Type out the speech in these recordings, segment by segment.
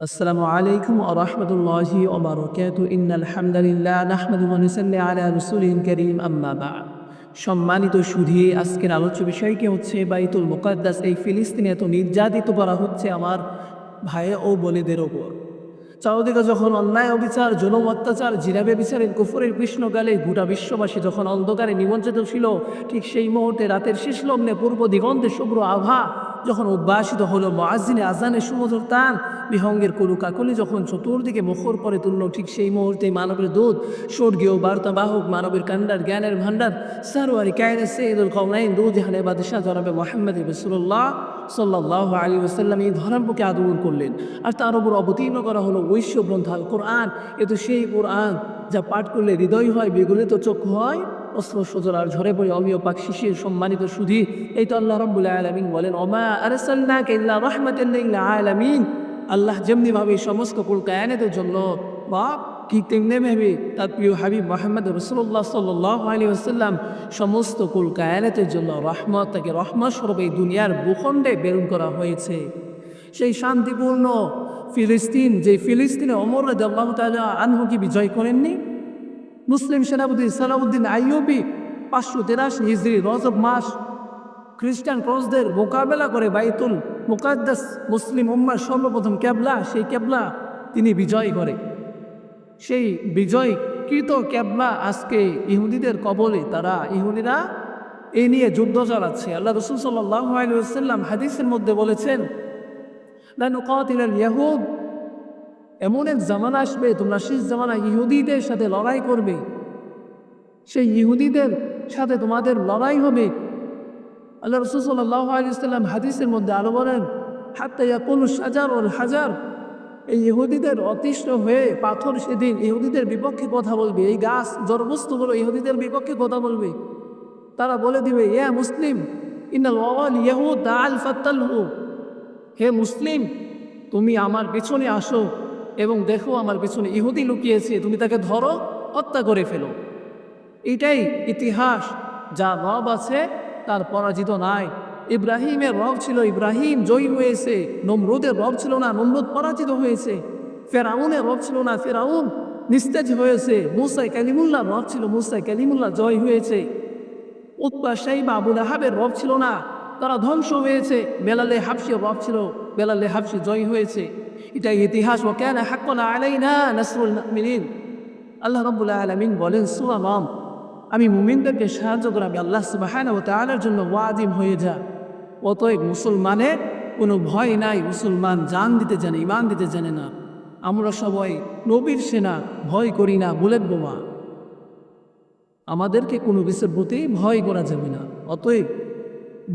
السلام عليكم ورحمة الله وبركاته إن الحمد لله نحمده ونصلي على رسوله الكريم أما بعد সম্মানিত সুধী আজকের আলোচ্য বিষয়টি হচ্ছে বাইতুল মুকাদ্দাস এই ফিলিস্তিনে এত নির্যাতিত করা হচ্ছে আমার ভাই ও বলিদের ওপর চারদিকে যখন অন্যায় অবিচার জনম অত্যাচার জিরাবে বিচারের কুফরের কৃষ্ণকালে গোটা বিশ্ববাসী যখন অন্ধকারে নিমজ্জিত ছিল ঠিক সেই মুহূর্তে রাতের শেষ লগ্নে পূর্ব দিগন্তে শুভ্র আভা যখন উদ্ভাসিত হলো মহাজিনে আজানের সুমধুর তান বিহঙ্গের কুলু কাকলি যখন চতুর্দিকে মুখর পরে তুলল, ঠিক সেই মুহূর্তে মানবের দুধ স্বর্গীয় বার্তাবাহক, মানবের কান্ডার জ্ঞানের ভান্ডার সারোয়ারি কায়রে সৈদুল কমলাইন দু জাহানে বাদশাহ জনাবে মোহাম্মদ রসুল্লাহ সাল্লাহ আলী ওসাল্লাম এই ধর্মকে আদর করলেন। আর তার উপর অবতীর্ণ করা হলো ঐশ্য গ্রন্থ আল কোরআন এ তো সেই কোরআন যা পাঠ করলে হৃদয় হয়, বেগুলিত চক্ষু হয় অস্ত্র সজল আর ঝরে পড়ে অমীয় পাক শিশির সম্মানিত সুধী, এই তো আল্লাহ রব্বুল আলমিন বলেন, ওমা আরসাল্লাকে ইল্লা রহমাতাল্লাহ আলামিন। আল্লাহ যেমনিভাবে সমস্ত কুল কায়ানাতের জন্য বা ঠিক তেমনিভাবে তার প্রিয় হাবিব মোহাম্মদ রসুল্লাহ সাল্লাহ আলী আসাল্লাম সমস্ত কুল কায়ানাতের জন্য রহমত, তাকে রহমত স্বরূপ এই দুনিয়ার ভূখণ্ডে বেরুন করা হয়েছে। সেই শান্তিপূর্ণ ফিলিস্তিন, যে ফিলিস্তিনে অমর আল্লাহ তালা আনহুকে বিজয় করেননি মুসলিম সেনাপতি সালাউদ্দিন আইয়ুবি পাঁচশো তেরাশি হিজড়ি রজব মাস খ্রিস্টান ক্রসদের মোকাবেলা করে বাইতুল মুকাদ্দাস মুসলিম উম্মার সর্বপ্রথম ক্যাবলা, সেই ক্যাবলা তিনি বিজয় করে। সেই বিজয় কৃত ক্যাবলা আজকে ইহুদিদের কবলে তারা, ইহুদিরা এ নিয়ে যুদ্ধ চালাচ্ছে। আল্লাহ রসুল সাল্লাহ আলুসাল্লাম হাদিসের মধ্যে বলেছেন ইয়াহুদ এমন এক জামানা আসবে, তোমরা শেষ জামানা ইহুদিদের সাথে লড়াই করবে। সেই ইহুদিদের সাথে তোমাদের লড়াই হবে। আল্লাহ রসুল সাল্লাহ আলিয়াল্লাম হাদিসের মধ্যে আরও বলেন, হাত্তা ইয়াকুল হাজার ওর হাজার। এই ইহুদিদের অতিষ্ঠ হয়ে পাথর সেদিন ইহুদিদের বিপক্ষে কথা বলবে। এই গাছ জড়বস্তুগুলো ইহুদিদের বিপক্ষে কথা বলবে। তারা বলে দিবে ইয়া মুসলিম ইনাল ওয়াল আল ফাত্তালহু। হে মুসলিম, তুমি আমার পেছনে আসো। এবং দেখো আমার পেছনে ইহুদি লুকিয়েছে, তুমি তাকে ধরো, হত্যা করে ফেলো। এটাই ইতিহাস, যা রব আছে, তার পরাজিত নাই। ইব্রাহিমের রব ছিল ইব্রাহিম, জয়ী হয়েছে। নমরুদের রব ছিল না, নমরুদ পরাজিত হয়েছে। ফেরাউনের রব ছিল না, ফেরাউন নিস্তেজ হয়েছে। মুসাই কালিমুল্লাহ রব ছিল মুসাই কালিমুল্লাহ জয় হয়েছে। উৎপা সাইবা আবুল আহাবের রব ছিল না, তারা ধ্বংস হয়েছে। বেলালে হাফসি রব ছিল, বেলালে হাফসি জয় হয়েছে। এটা ইতিহাস। ও কেন হাক্কনা আলাই না নাসরুল মিনিন আল্লাহ রব্বুল্লাহ আলমিন বলেন সুয়ামাম আমি মুমিনদেরকে সাহায্য করে, আমি আল্লাহ সুবাহান ও তালার জন্য ওয়াজিম হয়ে যা। অতএব মুসলমানের কোনো ভয় নাই, মুসলমান জান দিতে জানে ইমান দিতে জানে না। আমরা সবাই নবীর সেনা, ভয় করি না, বুলেট বোমা। আমাদেরকে কোনো কিছুর প্রতি ভয় করা যাবে না। অতএব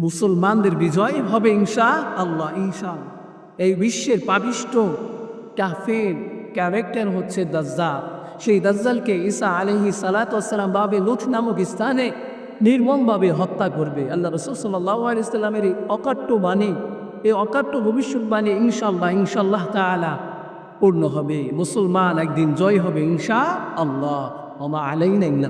মুসলমানদের বিজয় হবে ইনশা আল্লাহ ইনশা এই বিশ্বের পাবিষ্ট কাফের ক্যারেক্টার হচ্ছে দাজ্জাল। সেই দাজ্জালকে ঈসা আলহি সালাতাম বাবে লুথ নামক স্থানে নির্মমভাবে হত্যা করবে। আল্লাহ রসুল সাল্লাহ আলিয়াল্লামের এই অকাট্য বাণী, এই অকাট্য ভবিষ্যৎবাণী ইনশাল্লাহ ইনশাল্লাহ তালা পূর্ণ হবে। মুসলমান একদিন জয় হবে ইনশা আল্লাহ আমা আলাইনা